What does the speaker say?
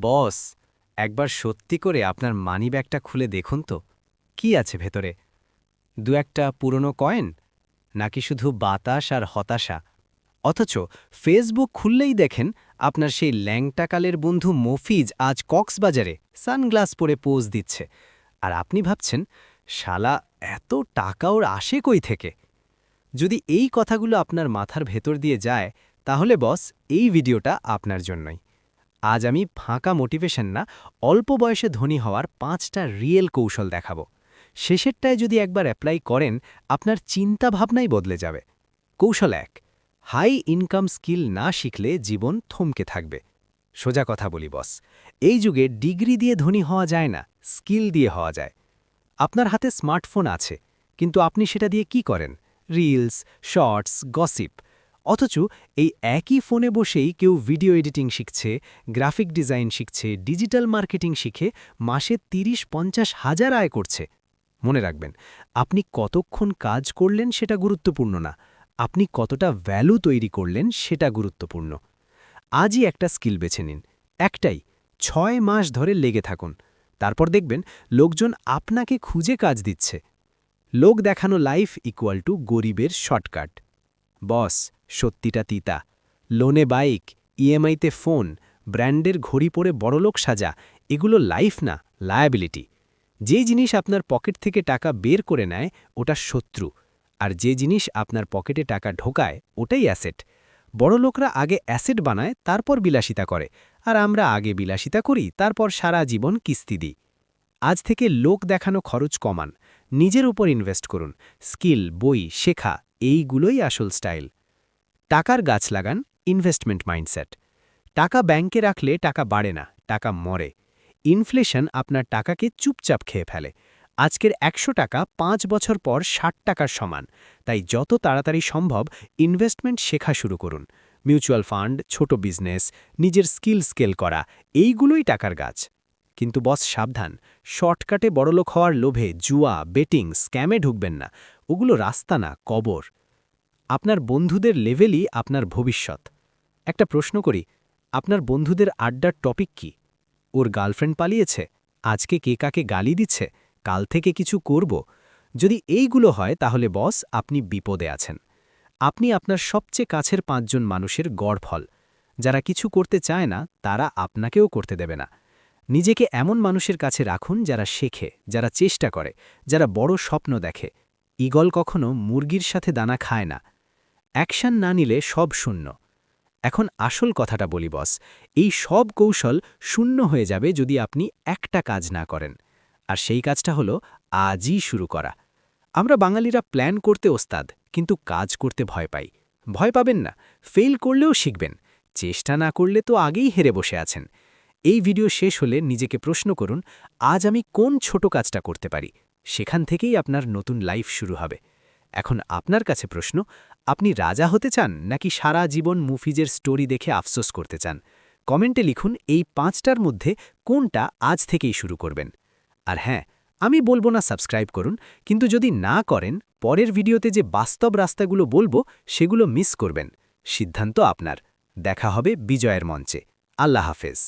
বস, একবার সত্যি করে আপনার মানিব্যাগটা খুলে দেখুন তো। কি আছে ভেতরে? দু একটা পুরনো কয়েন? নাকি শুধু বাতাস আর হতাশা? অথচ ফেসবুক খুললেই দেখেন আপনার সেই ল্যাংটাকালের বন্ধু মফিজ আজ কক্সবাজারে সানগ্লাস পরে পোজ দিচ্ছে। আর আপনি ভাবছেন, শালা, এত টাকা ওর আসে কই থেকে? যদি এই কথাগুলো আপনার মাথার ভেতর দিয়ে যায়, তাহলে বস, এই ভিডিওটা আপনার জন্যই। আজ আমি ফাঁকা মোটিভেশন না, অল্প বয়সে ধনী হওয়ার পাঁচটা রিয়েল কৌশল দেখাবো। শেষেরটায় যদি একবার অ্যাপ্লাই করেন, আপনার চিন্তা ভাবনাই বদলে যাবে। কৌশল এক হাই ইনকাম স্কিল না শিখলে জীবন থমকে থাকবে। সোজা কথা বলি বস এই যুগে ডিগ্রি দিয়ে ধনী হওয়া যায় না স্কিল দিয়ে হওয়া যায়। আপনার হাতে স্মার্টফোন আছে, কিন্তু আপনি সেটা দিয়ে কি করেন? রিলস শর্টস গসিপ অথচ এই একই ফোনে বসেই কেউ ভিডিও এডিটিং শিখছে, গ্রাফিক ডিজাইন শিখছে, ডিজিটাল মার্কেটিং শিখে মাসে তিরিশ পঞ্চাশ হাজার আয় করছে। মনে রাখবেন, আপনি কতক্ষণ কাজ করলেন সেটা গুরুত্বপূর্ণ না, আপনি কতটা ভ্যালু তৈরি করলেন সেটা গুরুত্বপূর্ণ। আজই একটা স্কিল বেছে নিন, একটাই, ছয় মাস ধরে লেগে থাকুন। তারপর দেখবেন, লোকজন আপনাকে খুঁজে কাজ দিচ্ছে। লোক দেখানো লাইফ ইকুয়াল টু গরিবের শর্টকাট বস সত্যিটা তিতা। লোনে বাইক, ইএমআইতে ফোন, ব্র্যান্ডের ঘড়ি পরে বড়লোক সাজা, এগুলো লাইফ না, লায়াবিলিটি। যে জিনিস আপনার পকেট থেকে টাকা বের করে নেয়, ওটা শত্রু। আর যে জিনিস আপনার পকেটে টাকা ঢোকায়, ওটাই অ্যাসেট। বড় লোকরা আগে অ্যাসেট বানায়, তারপর বিলাসিতা করে। আর আমরা আগে বিলাসিতা করি, তারপর সারা জীবন কিস্তি দিই। আজ থেকে লোক দেখানো খরচ কমান। নিজের উপর ইনভেস্ট করুন। স্কিল, বই, শেখা, এইগুলোই আসল স্টাইল। টাকার গাছ লাগান ইনভেস্টমেন্ট মাইন্ডসেট টাকা ব্যাংকে রাখলে টাকা বাড়ে না, টাকা মরে। ইনফ্লেশন আপনার টাকাকে চুপচাপ খেয়ে ফেলে। আজকের একশো টাকা পাঁচ বছর পর ষাট টাকার সমান। তাই যত তাড়াতাড়ি সম্ভব ইনভেস্টমেন্ট শেখা শুরু করুন। মিউচুয়াল ফান্ড ছোট বিজনেস নিজের স্কিল স্কেল করা, এইগুলোই টাকার গাছ। কিন্তু বস সাবধান। শর্টকাটে বড়লোক হওয়ার লোভে জুয়া বেটিং স্ক্যামে ঢুকবেন না। ওগুলো রাস্তা না, কবর। আপনার বন্ধুদের লেভেলই আপনার ভবিষ্যৎ। একটা প্রশ্ন করি, আপনার বন্ধুদের আড্ডার টপিক কি? ওর গার্লফ্রেন্ড পালিয়েছে, আজকে কে কাকে গালি দিচ্ছে, কাল থেকে কিছু করব। যদি এইগুলো হয়, তাহলে বস আপনি বিপদে আছেন। আপনি আপনার সবচেয়ে কাছের পাঁচজন মানুষের গড় ফল। যারা কিছু করতে চায় না, তারা আপনাকেও করতে দেবে না। নিজেকে এমন মানুষের কাছে রাখুন, যারা শেখে, যারা চেষ্টা করে, যারা বড় স্বপ্ন দেখে। ইগল কখনো মুরগির সাথে দানা খায় না। অ্যাকশন না নিলে সব শূন্য। এখন আসল কথাটা বলি, বস। এই সব কৌশল শূন্য হয়ে যাবে যদি আপনি একটা কাজ না করেন। আর সেই কাজটা হলো আজই শুরু করা। আমরা বাঙালিরা প্ল্যান করতে ওস্তাদ, কিন্তু কাজ করতে ভয় পাই। ভয় পাবেন না, ফেল করলেও শিখবেন। চেষ্টা না করলে তো আগেই হেরে বসে আছেন। এই ভিডিও শেষ হলে নিজেকে প্রশ্ন করুন, আজ আমি কোন ছোট কাজটা করতে পারি? সেখান থেকেই আপনার নতুন লাইফ শুরু হবে। এখন আপনার কাছে প্রশ্ন, আপনি রাজা হতে চান নাকি সারা জীবন মুফিজের স্টোরি দেখে আফসোস করতে চান? কমেন্টে লিখুন এই পাঁচটার মধ্যে কোনটা আজ থেকেই শুরু করবেন। আর হ্যাঁ আমি বলব না সাবস্ক্রাইব করুন, কিন্তু যদি না করেন, পরের ভিডিওতে যে বাস্তব রাস্তাগুলো বলব, সেগুলো মিস করবেন। সিদ্ধান্ত আপনার। দেখা হবে বিজয়ের মঞ্চে। আল্লাহ হাফেজ।